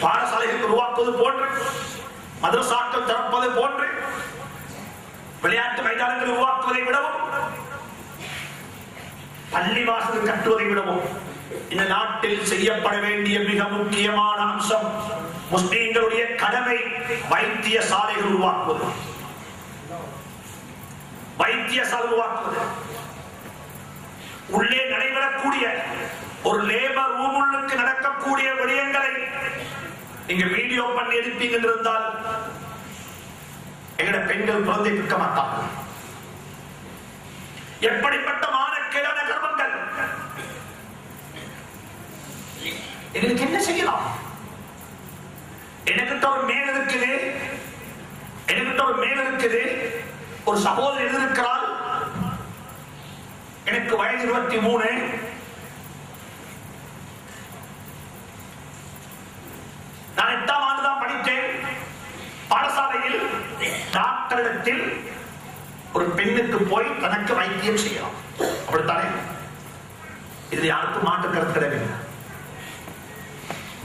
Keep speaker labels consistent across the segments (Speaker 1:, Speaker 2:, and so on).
Speaker 1: பாடசாலைகள் உருவாக்குவது போன்று மதரசாக்கள் திறப்பது போன்று விளையாட்டு மைதானங்கள் உருவாக்குவதை விடவும் பள்ளிவாசல் கட்டுவதை விடவும் இந்த நாட்டில் செய்யப்பட வேண்டிய மிக முக்கியமான அம்சம் முஸ்லீம்களுடைய கடமை வைத்திய சாலைகள் உருவாக்குவது. வைத்தியசாலை உருவாக்குவது. உள்ளே நடைபெறக்கூடிய ஒரு லேபர் ரூம் நீங்க வீடியோ பண்ணி எடுப்பீங்க இருந்தால் எங்கட பெண்கள் குழந்தை பிற்க மாட்டார்கள் எப்படிப்பட்ட மானக்கேடான கர்மங்கள்? எங்களுக்கு என்ன செய்யலாம்? எனக்கிட்ட ஒரு மேல் இருக்குது எனக்கிட்ட ஒரு மேல் இருக்குது ஒரு சகோதரி எழுதியிருக்கிறாள் எனக்கு வயது இருபத்தி மூணு. ஒரு பெண்ணுக்கு போய் தனக்கு வைத்தியம் செய்யலாம் அப்படித்தானே? இது யாருக்கும் மாற்று கருத்து கிடையாது.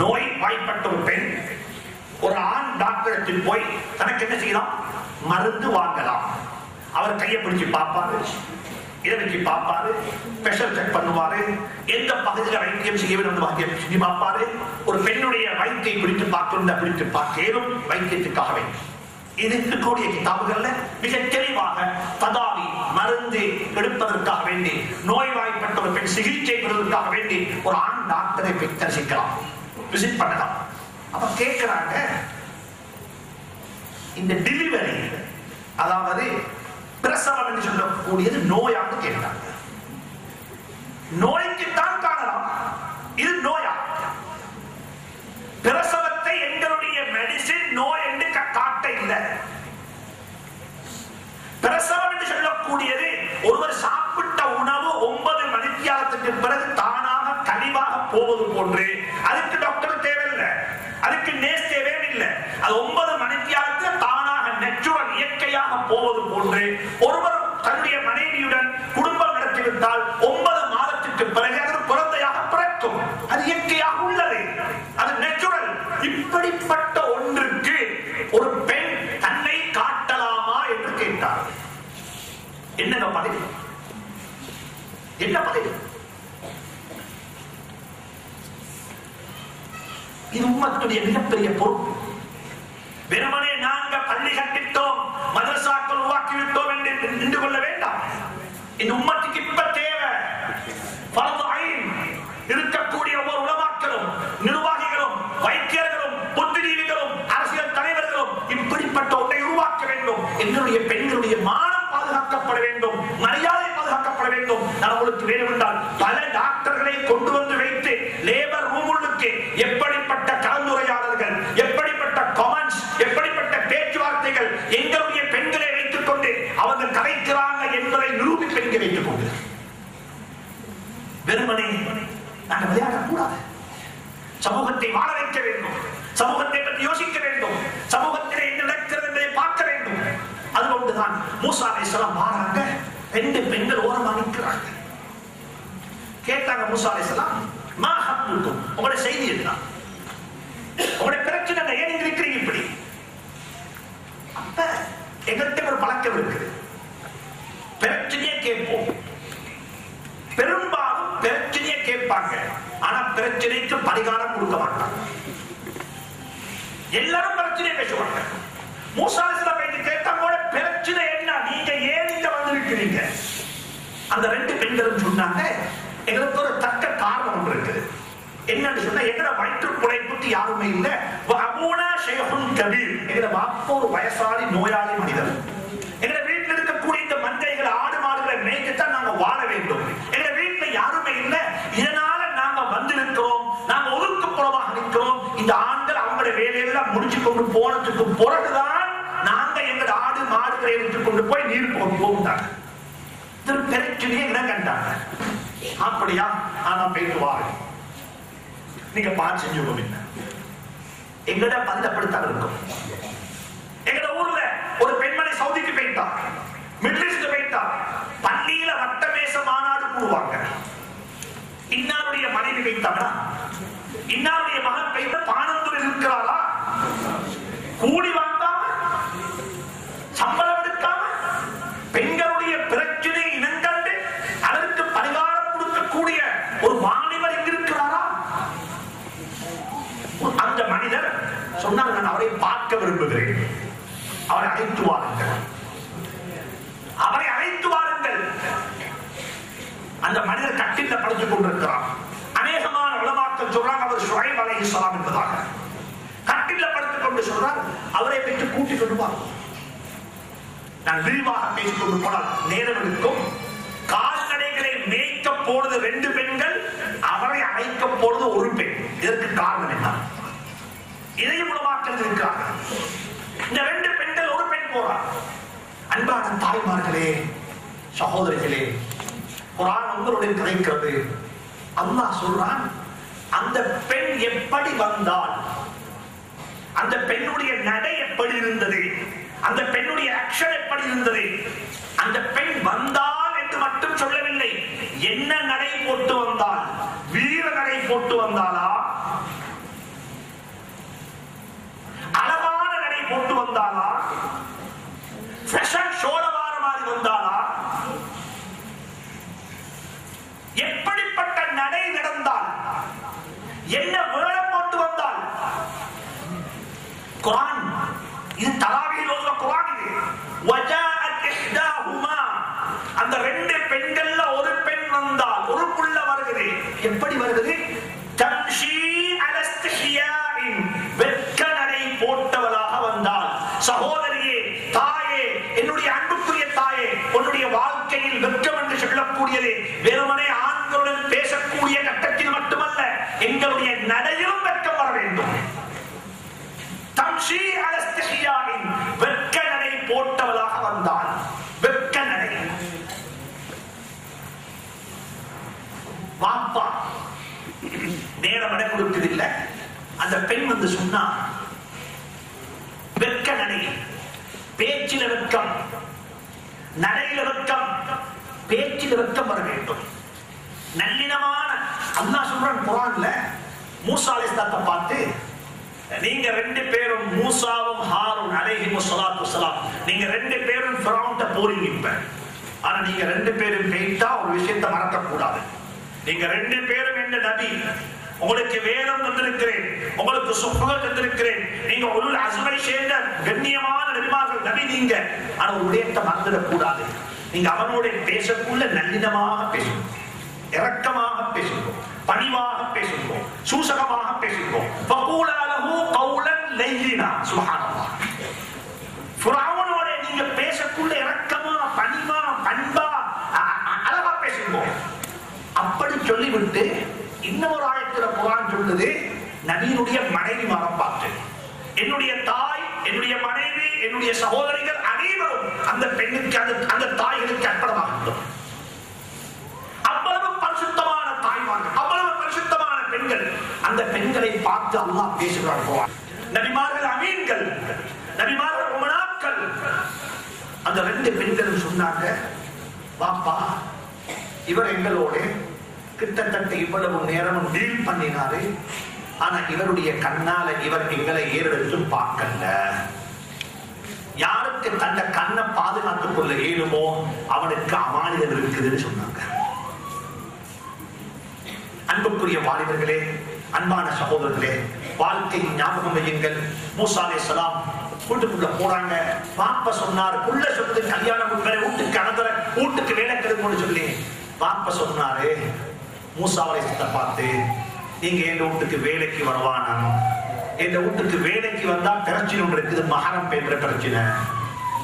Speaker 1: நோய் வாய்ப்பட்ட ஒரு பெண் ஒரு ஆண் டாக்டரத்தில் போய் தனக்கு என்ன செய்யலாம்? மருந்து வாங்கலாம். அவர் கையை பிடிச்சு பார்ப்பாரு இதை வச்சு பார்ப்பாரு ஸ்பெஷல் செக் பண்ணுவாரு எந்த பகுதியில் வைத்தியம் செய்ய வேண்டும் வைத்தியம் செஞ்சு பார்ப்பாரு. ஒரு பெண்ணுடைய வயிற்றை பிடித்து பார்க்கணும் பிடித்து பார்க்கலும் வைத்தியத்துக்காக வேண்டும் இருக்கக்கூடிய கிதாபுகள்ல மிக தெளிவாக ததாவி மருந்து எடுப்பதற்காக வேண்டி நோய்வாய்ப்பட்ட ஒரு பெண் சிகிச்சை பெறுவதற்காக வேண்டி ஒரு ஆண் டாக்டரை போய் தரிசிக்கலாம். விசிட் பண்ணலாம். அப்ப கேட்கிறாங்க இந்த டெலிவரி அதாவது பிரசவம் என்று சொல்லக்கூடியது நோயாக கேட்டாங்க நோய்க்கு காணலாம் இது நோயா பிரசவத்தை எங்களுடைய மெடிசின் நோய் என்று க- காட்ட இல்லை பிரசவம் என்று சொல்லக்கூடியது ஒருவர் சாப்பிட்ட உணவு ஒன்பது மணித்தியாலத்துக்கு பிறகு தானாக கனிவாக போவது போன்று அதுக்கு டாக்டர் தேவையில்லை அதுக்கு நேஸ் தேவையில்லை அது ஒன்பது மணித்தியாலத்தில் தானாக நெச்சுரல் இயற்கையாக போவது போன்று ஒருவர் தன்னுடைய மனைவியுடன் குடும்பம் நடத்திவிட்டால் ஒன்பது மாதத்துக்கு பிறகு அது ஒரு குழந்தையாக பிறக்கும் அது இயற்கையாக உள்ளது அது நெச்சுரல் இப்படிப்பட்ட ஒன்றுக்கு ஒரு பெண் தன்னை காட்டலாமா என்று கேட்டார் என்னங்க பதில் என்ன பதில் இது உம்மத்துடைய பொறுப்பு. வெறுமனே நாங்கள் பள்ளி கட்டிட்டோம் மதரசாக்கள் உருவாக்கிவிட்டோம் என்று நின்று கொள்ள வேண்டாம். இந்த உம்மத்துக்கு இப்ப தேவை. இருக்கக்கூடிய ஒவ்வொரு உலமாக்களும் நிர்வாகிகளும் வைத்தியர்களும் புத்திஜீவிகளும் அரசியல் தலைவர்களும் இப்படிப்பட்ட ஒன்றை உருவாக்க வேண்டும். எங்களுடைய பெண்களுடைய மானம் பாதுகாக்கப்பட வேண்டும். மரியாதை பாதுகாக்கப்பட வேண்டும். நான் உங்களுக்கு வேணும் என்றால் பல டாக்டர்களை கொண்டு வந்து வைத்து லேபர் ரூமுள்ளுக்கு எப்படிப்பட்ட கலந்துரையாடல்கள் எப்படிப்பட்ட கமெண்ட்ஸ் எப்படிப்பட்ட பேச்சுவார்த்தைகள் எங்களுடைய பெண்களை வைத்துக் கொண்டு அவங்க கலைக்கிறாங்க என்பதை நிரூபிப்பு இங்கே வைத்துக் கொண்டு வெறுமனே நாங்கள் விளையாடக்கூடாது சமூகத்தை வாழ வைக்க வேண்டும் சமூகத்தை பற்றி யோசிக்க வேண்டும் சமூகத்திலே என்ன நடக்கிறது என்பதை பார்க்க வேண்டும் அது கொண்டுதான் மூசா அலைஹிஸ்ஸலாம் மாறாங்க ரெண்டு பெண்கள் ஓரமா நிற்கிறாங்க கேட்டாங்க மூசா அலைஹிஸ்ஸலாம் மா ஹப்புக்கும் உங்களுடைய செய்தி என்ன உங்களுடைய பிரச்சனை என்ன? ஏன் நீங்க இருக்கிறீங்க இப்படி? அப்ப எங்கள்கிட்ட ஒரு பழக்கம் இருக்குது. பிரச்சனையே கேட்போம். பெரும்பாலும் பிரச்சனையை கேட்பாங்க. ஆனா பிரச்சனைக்கு பரிகாரம் கொடுக்க மாட்டாங்க. எல்லாரும் பிரச்சனையை பேசுவாங்க. மூசாலிசில போயிட்டு கூட பிரச்சனை என்ன? நீங்க ஏன் இங்க வந்திருக்கிறீங்க அந்த ரெண்டு பெண்களும் சொன்னாங்க எங்களுக்கு ஒரு தக்க காரணம் ஒன்று இருக்குது என்னன்னு சொன்னா எங்கட வயிற்று புழைப்புக்கு யாருமே இல்லை. அபூனா ஷேகுன் கபீர். எங்கட வாப்போ ஒரு வயசாளி நோயாளி மனிதர். எங்கட வீட்டில் இருக்கக்கூடிய இந்த மந்தைகள் ஆடு மாடுகளை மேய்க்கத்தான் நாங்க வாழ வேண்டும். எங்க வீட்டுல யாருமே இல்லை. இதனால நாங்க வந்திருக்கிறோம். நாங்க ஒதுக்குப்புறமாக நிற்கிறோம். இந்த ஆண்கள் அவங்களோட வேலையெல்லாம் முடிச்சு கொண்டு போனதுக்கு பிறகுதான் நாங்க எங்க ஆடு மாடுகளை எடுத்துக்கொண்டு போய் நீர் போட்டாங்க போகுதாங்க திரு பிரச்சனையை என்ன கண்டாங்க. அப்படியா? ஆனா போயிட்டு வாங்க நீங்க பார்த்து செஞ்சு என்ன. எங்கட பந்தப்படுத்தாங்க இருக்கும். எங்கட ஊர்ல ஒரு பெண்மணி சவுதிக்கு போயிட்டா மிடில் ஈஸ்ட் போயிட்டா பள்ளியில வட்டமேச மாநாடு கூடுவாங்க. இன்னாருடைய மனைவி வைத்தாங்களா இன்னாருடைய மகன் பெய்த பானந்தூரில் இருக்கிறாரா கூடி வாங்க சம்பளம் எடுக்காம பெண்களுடைய பிரச்சனை இனங்கண்டு அதற்கு பரிகாரம் கொடுக்கக்கூடிய ஒரு வாலிபர் இங்க இருக்கிறாரா அந்த மனிதர் சொன்னார் நான் அவரை பார்க்க விரும்புகிறேன் அவரை அழைத்து வாருங்கள் அவரை அழைத்து வாருங்கள் அந்த மனிதர் கட்டில படுத்துக் கொண்டிருக்கிறார் அநேகமான உலமாக்கள் சொல்றாங்க அவர் சுழைப் அலைஹிஸ்ஸலாம் என்பதாக கட்டில படுத்துக் சொல்றார் அவரை பெற்று கூட்டிக் கொண்டு வா. நான் விரிவாக பேசிக் கொண்டு போனால் நேரம் இருக்கும் கால்நடைகளை மேய்க்க போனது ரெண்டு பெண்கள் அவரை அழைக்க போனது ஒரு பெண். இதற்கு காரணம் என்ன? இதையும் உலமாக்கள் இருக்கிறார். இந்த ரெண்டு பெண்கள் ஒரு பெண் போறார். அன்பான தாய்மார்களே சகோதரிகளே குரான் உங்களுடன் கிடைக்கிறது அல்லாஹ் சொல்றான் அந்த பெண் எப்படி வந்தால் அந்த பெண்ணுடைய நடை எப்படி இருந்தது? அந்த பெண்ணுடைய ஆக்ஷன் எப்படி இருந்தது? அந்த பெண் வந்தால் என்று மட்டும் சொல்லவில்லை. என்ன நடை போட்டு வந்தால் வீர நடை போட்டு வந்தாளா? அழகான நடை போட்டு வந்தாளா? ஃபேஷன் ஷோலவார மாதிரி வந்தாளா? எப்படிப்பட்ட நடை நடந்தால் என்ன வேடம் போட்டு வந்தால் குரான் இது தலாவியில் உள்ள குரான் இது வஜாஅத் இஹ்தாஹுமா அந்த ரெண்டு பெண்கள்ல ஒரு பெண் வந்தால் ஒரு புள்ள வருகிறது எப்படி வருகிறது தம்ஷி அல இஸ்திஹ்யாஇன் வெட்க நடை போட்டவளாக வந்தால் சகோதரியே தாயே என்னுடைய அன்புக்குரிய தாயே உன்னுடைய வாழ்க்கையில் வெட்கம் என்று சொல்லக்கூடியது வெறுமனே ஆண்களுடன் பேசக்கூடிய கட்டத்தில் மட்டுமல்ல எங்களுடைய நடையிலும் வெட்கம் வர வேண்டும். தம்ஷி அலஸ்திஹியாவின் வெட்க நடை போட்டவளாக வந்தான். வெட்க நடை. வாப்பா நேரம் இடம் கொடுக்கவில்லை அந்த பெண் வந்து சொன்னா வெட்க நடை பேச்சில வெட்கம் நடையில வெட்கம் பேச்சில வெட்கம் வர வேண்டும். நல்லினமான அல்லா சொல்றான் குரான்ல மூசா அலைஹிஸ்ஸலாத்தை பார்த்து நீங்க ரெண்டு பேரும் மூசாவும் ஹாரூன் அலைஹிமு முசலாத்து வஸலாம் நீங்க ரெண்டு பேரும் ஃபிரௌன்ட்ட போறீங்க இப்ப. ஆனா நீங்க ரெண்டு பேரும் போயிட்டா ஒரு விஷயத்தை மறக்கக்கூடாது. நீங்க ரெண்டு பேரும் என்ன நபி? உங்களுக்கு வேதம் தந்திருக்கிறேன் உங்களுக்கு சுப்பகம் தந்திருக்கிறேன். நீங்க ஒரு அசுமை சேர்ந்த கண்ணியமான நபிமார்கள் நபி நீங்க. ஆனா ஒரு மறந்துடக் கூடாது நீங்க அவனோட பேசக்குள்ள நல்லினமாக பேசணும். இரக்கமாக பேசுகிறோம் பணிவாக பேசுகிறோம் சூசகமாக பேசுகிறோம். ஃபகூலாலஹு நீங்க பேசக்குள்ள இரக்கமா பணிவா பண்பா அழகா பேசுகிறோம். அப்படி சொல்லிவிட்டு இன்னொரு ஆயத்துல குரான் சொல்லுது நபியினுடைய மனைவி மரம் பார்த்து. என்னுடைய தாய் என்னுடைய மனைவி என்னுடைய சகோதரிகள் அனைவரும் அந்த பெண்ணுக்கு அந்த அந்த பார்த்து அல்லாஹ் பேசுகிறார் நபிமார்கள் அமீன்கள் நபிமார்கள் உமனாக்கள். அந்த ரெண்டு பெண்களும் சொன்னாங்க பாப்பா இவர் எங்களோட கிட்டத்தட்ட இவ்வளவு நேரமும் டீல் பண்ணினாரு. ஆனா இவருடைய கண்ணால இவர் எங்களை ஏறெடுத்து பார்க்கல. யாருக்கு தந்த கண்ணை பாதுகாத்துக் கொள்ள இயலுமோ அவனுக்கு அமானிதம் இருக்குதுன்னு சொன்னாங்க. அன்புக்குரிய வாலிபர்களே அன்பான சகோதரர்களே வாழ்க்கை ஞாபகம் வையுங்கள். மூசாலே சலாம் வீட்டுக்குள்ள போறாங்க. பாப்ப சொன்னார் உள்ள சொன்னது கல்யாணம் வேற வீட்டுக்கு அனந்தர வீட்டுக்கு வேலை கெடுக்கும்னு சொல்லி. பாப்ப சொன்னாரு மூசாவலை அலைஹிஸ்ஸலத்தை பார்த்து நீங்க எங்க வீட்டுக்கு வேலைக்கு வருவானாம்? எங்க வீட்டுக்கு வேலைக்கு வந்தா பிரச்சனை ஒன்று இருக்குது மகரம் என்ற பிரச்சனை.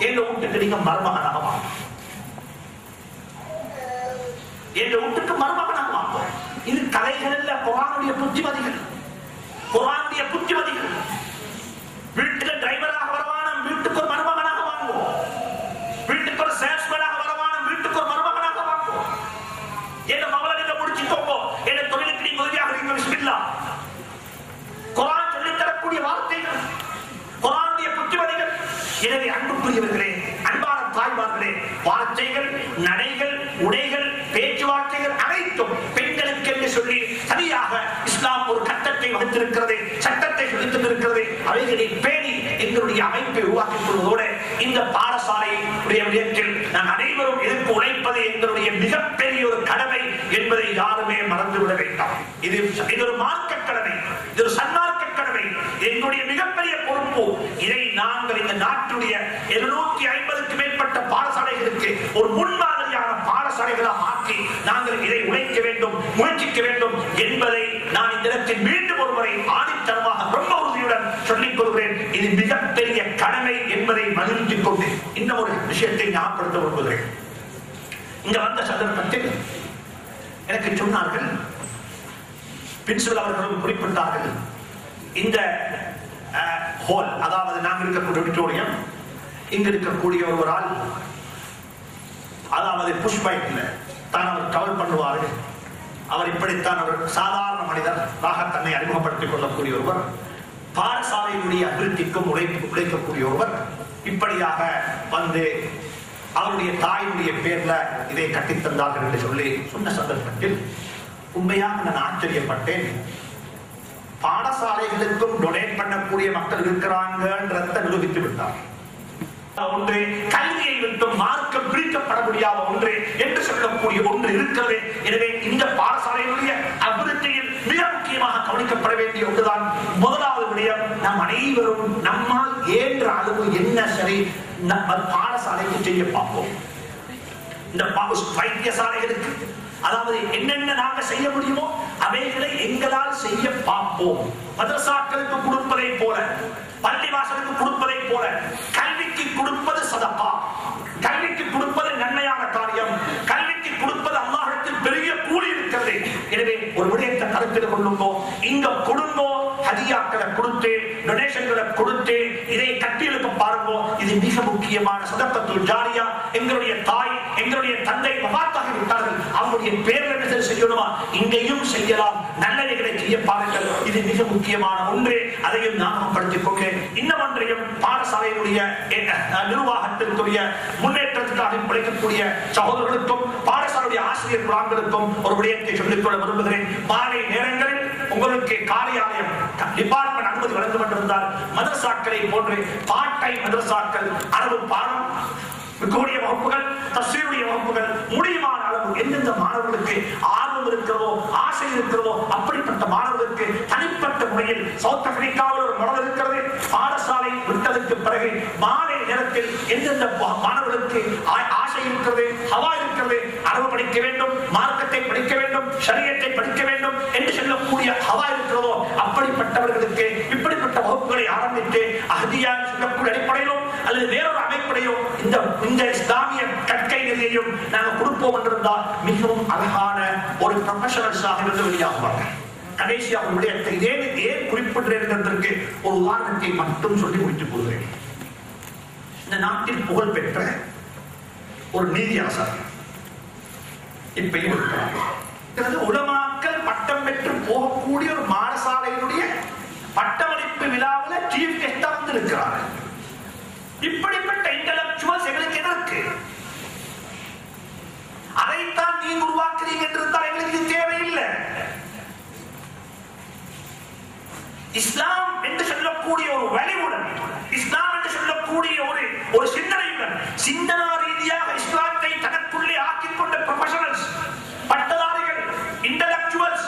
Speaker 1: எங்க வீட்டுக்கு நீங்க மருமகனாக வாங்க? எங்க வீட்டுக்கு மருமகன் வாங்க இது இல்ல குரானுடைய புத்திமதிகள். குரானுடைய புத்திமதிகள். வீட்டுக்கு டிரைவராக வரவானம் வீட்டுக்கு ஒரு மருமகனாக வாங்குவோம். வீட்டுக்கு ஒரு சேல்ஸ்மேனாக வரவானம் வீட்டுக்கு ஒரு மருமகனாக வாங்குவோம். என்ன மகளை நீங்க முடிச்சுக்கோங்க என்ன தொழிலுக்கு நீ உதவியாக இருக்க பிஸ்மில்லா. குரான் சொல்லித்தரக்கூடிய வார்த்தைகள். குரானுடைய புத்திமதிகள். எனவே அன்புக்குரியவர்களே அன்பான தாய்மார்களே வார்த்தைகள் நடைகள் உடைகள் கொடுத்திருக்கிறது சட்டத்தை சொல்லித் தந்திருக்கிறது அவைகளை பேணி எங்களுடைய அமைப்பை உருவாக்கிக் கொள்வதோடு இந்த பாடசாலை விடயத்தில் நாம் அனைவரும் எதிர்ப்பு உழைப்பது எங்களுடைய மிகப்பெரிய ஒரு கடமை என்பதை யாருமே மறந்துவிட வேண்டாம். இது இது ஒரு மார்க்க கடமை. இது ஒரு சன்மார்க்க கடமை இது எங்களுடைய மிகப்பெரிய பொறுப்பு இதை நாங்கள் இந்த நாட்டுடைய எழுநூத்தி ஐம்பதுக்கு மேற்பட்ட பாடசாலைகளுக்கு ஒரு முன்மாதிரியான பாடசாலைகளாக ஆக்கி நாங்கள் இதை உழைக்க வேண்டும் முயற்சிக்க வேண்டும் என்பதை நான் இந்த இடத்தில் மீண்டும் ஒருமுறை ஆணித்தனமாக ரொம்ப உறுதியுடன் சொல்லிக் கொள்கிறேன். இது மிகப்பெரிய கடமை என்பதை வலியுறுத்திக் கொண்டு இந்த ஒரு விஷயத்தை ஞாபகப்படுத்த விரும்புகிறேன் இங்க வந்த சந்தர்ப்பத்தில் எனக்கு சொன்னார்கள் பிரின்சிபல் அவர்களும் குறிப்பிட்டார்கள் இந்த ஹோல் அதாவது நாம் இருக்கக்கூடிய விக்டோரியம் இங்க இருக்கக்கூடிய ஒருவரால் அதாவது புஷ் தான் அவர் கவர் பண்ணுவார்கள் அவர் இப்படித்தான் அவர் சாதாரண மனிதர் தன்னை அறிமுகப்படுத்திக் கொள்ளக்கூடிய ஒருவர் பாடசாலையினுடைய அபிவிருத்திக்கும் உழைப்பு உழைக்கக்கூடிய ஒருவர் இப்படியாக வந்து அவருடைய தாயினுடைய பேர்ல இதை கட்டித்தந்தார்கள் என்று சொல்லி சொன்ன சந்தர்ப்பத்தில் உண்மையாக நான் ஆச்சரியப்பட்டேன். பாடசாலைகளுக்கும் டொனேட் பண்ணக்கூடிய மக்கள் இருக்கிறாங்கன்றத நிரூபித்து விட்டார். ஒன்று கல்வியை விட்டு மார்க்கம் பிரிக்கப்பட முடியாத ஒன்று என்று சொல்லக்கூடிய ஒன்று இருக்கிறது. எனவே இந்த பாடசாலையினுடைய அபிவிருத்தியில் மிக முக்கியமாக கவனிக்கப்பட வேண்டிய ஒன்றுதான் முதலாவது விடயம். நம் அனைவரும் நம்மால் ஏன்ற அளவு என்ன சரி நம்ம பாடசாலைக்கு செய்ய பார்ப்போம். இந்த வைத்தியசாலை இருக்கு அதாவது என்னென்ன நாங்க செய்ய முடியுமோ அவைகளை எங்களால் செய்ய பார்ப்போம். மதரசாக்களுக்கு கொடுப்பதை போல பள்ளிவாசலுக்கு கொடுப்பதை போல கல்விக்கு கொடுப்பது சதப்பா கல்விக்கு கொடுப்பது நன்மையான காரியம். கல்விக்கு கொடுப்பது அல்லாஹத்தில் பெரிய கூலி இருக்கிறது. எனவே ஒரு விடயத்தை கருத்தில் கொள்ளுங்கோ. இங்க கொடுங்கோ. ஹதியாக்களை கொடுத்து டொனேஷன்களை கொடுத்து இதை கட்டியெழுக்க பாருங்கோ. இது மிக முக்கியமான சதக்கத்துள் ஜாரியா. எங்களுடைய தாய் எங்களுடைய தந்தை மகாத்தாக விட்டார்கள். அவங்களுடைய பேர் என்ன செய்யணுமா? இங்கேயும் செய்யலாம். நல்லவைகளை செய்ய பாருங்கள். இது மிக முக்கியமான ஒன்று. அதையும் ஞாபகப்படுத்திக் கொண்டு இன்னும் பாடசாலையினுடைய நிர்வாகத்திற்குரிய முன்னேற்றத்துக்காக பிழைக்கக்கூடிய சகோதரர்களுக்கும் பாடசாலையுடைய ஆசிரியர் குழாங்களுக்கும் ஒரு விடயத்தை சொல்லிக்கொள்ள விரும்புகிறேன். மாலை நேரங்களில் உங்களுக்கு காரியாலயம் டிபார்ட்மெண்ட் அனுமதி வழங்கப்பட்டிருந்தால் மதரசாக்களை போன்று பாட்டை மதரசாக்கள் அரபு பாடம் கூடிய வகுப்புகள் தஸ்வீருடைய வகுப்புகள் முடியுமான அளவு எந்தெந்த மாணவர்களுக்கு ஆர்வம் இருக்கிறதோ ஆசை இருக்கிறதோ அப்படிப்பட்ட மாணவர்களுக்கு தனிப்பட்ட முறையில் சவுத் ஆப்பிரிக்காவில் ஒரு மடம் இருக்கிறது. பாடசாலை விட்டதற்கு பிறகு மாலை நேரத்தில் எந்தெந்த மாணவர்களுக்கு ஆசை இருக்கிறது ஹவா இருக்கிறது அரபு படிக்க வேண்டும் மார்க்கத்தை படிக்க வேண்டும் சரியத்தை படிக்க வேண்டும் என்று சொல்லக்கூடிய ஹவா இருக்கிறதோ அப்படிப்பட்டவர்களுக்கு இப்படிப்பட்ட வகுப்புகளை ஆரம்பித்து அகதியா சொல்லக்கூடிய அடிப்படையிலும் அல்லது வேறொரு அமைப்படையோ இந்த இந்த இஸ்லாமிய கற்கை நிலையையும் நாங்கள் கொடுப்போம் என்றிருந்தால் மிகவும் அழகான ஒரு ப்ரொஃபஷனல்ஸாக இருந்து வெளியாகுவார்கள் கடைசியாக உங்களுடைய விடயத்தை ஏன் ஏன் குறிப்பிடுறேன் என்பதற்கு ஒரு உதாரணத்தை மட்டும் சொல்லி முடித்துக் கொள்கிறேன். இந்த நாட்டில் புகழ் பெற்ற ஒரு நீதியாசர் இப்பையும் இருக்கிறார். உலமாக்கள் பட்டம் பெற்று போகக்கூடிய ஒரு மாரசாலையினுடைய பட்டமளிப்பு விழாவில் சீஃப் கெஸ்டா வந்து இருக்கிறார்கள் இப்படிப்பட்ட இன்டலக்சுவல்ஸ் எங்களுக்கு எதற்கு? அதைத்தான் நீங்க உருவாக்குறீங்க என்று இருந்தால் எங்களுக்கு தேவையில்லை. இஸ்லாம் என்று சொல்லக்கூடிய ஒரு வழிவுடன் இஸ்லாம் என்று சொல்லக்கூடிய ஒரு ஒரு சிந்தனையுடன் சிந்தனா ரீதியாக இஸ்லாத்தை தனக்குள்ளே ஆக்கிக் கொண்ட ப்ரொஃபஷனல்ஸ் பட்டதாரிகள் இன்டலக்சுவல்ஸ்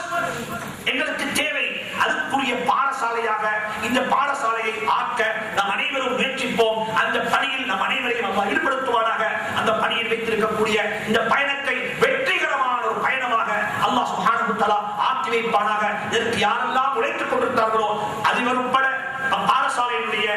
Speaker 1: எங்களுக்கு தேவை. அதுக்குரிய பாடசாலையாக இந்த பாடசாலையை ஆக்க நாம் அனைவரும் முயற்சிப்போம். அந்த பணியில் நம் அனைவரையும் அல்லாஹ் ஈடுபடுத்துவாராக அந்த பணியில் வைத்திருக்கக்கூடிய இந்த பயணத்தை வெற்றிகரமான ஒரு பயணமாக அல்லாஹ் சுப்ஹானஹு தஆலா ஆக்கி வைப்பானாக. இதற்கு யாரெல்லாம் உழைத்துக் கொண்டிருந்தார்களோ அதிபர் உட்பட பாடசாலையினுடைய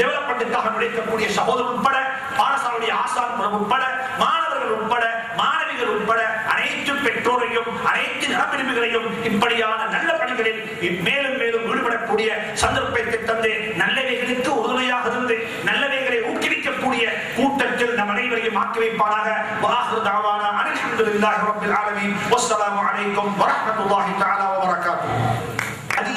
Speaker 1: டெவலப்மெண்ட்டுக்காக உழைக்கக்கூடிய சகோதரர் உட்பட பாடசாலையுடைய ஆசான் உட்பட மாணவர்கள் உட்பட மாணவிகள் உட்பட அனைத்து பெற்றோரையும் அனைத்து நலப்பிரிவுகளையும் இப்படியான நல்ல பணிகளில் மேலும் மேலும் ஈடுபடக்கூடிய சந்தர்ப்பத்தை தந்து நல்லவைகளுக்கு உறுதுணையாக இருந்து நல்லவைகளை ஊக்குவிக்கக்கூடிய கூட்டத்தில் நம் அனைவரையும் ஆக்கி வைப்பானாக. வாஹிரு அலமின் அல்ஹம்துலில்லாஹி ரப்பில் ஆலமீன். வஸ்ஸலாமு அலைக்கும் வரஹ்மத்துல்லாஹி தஆலா வபரகாத்துஹு. Adiós.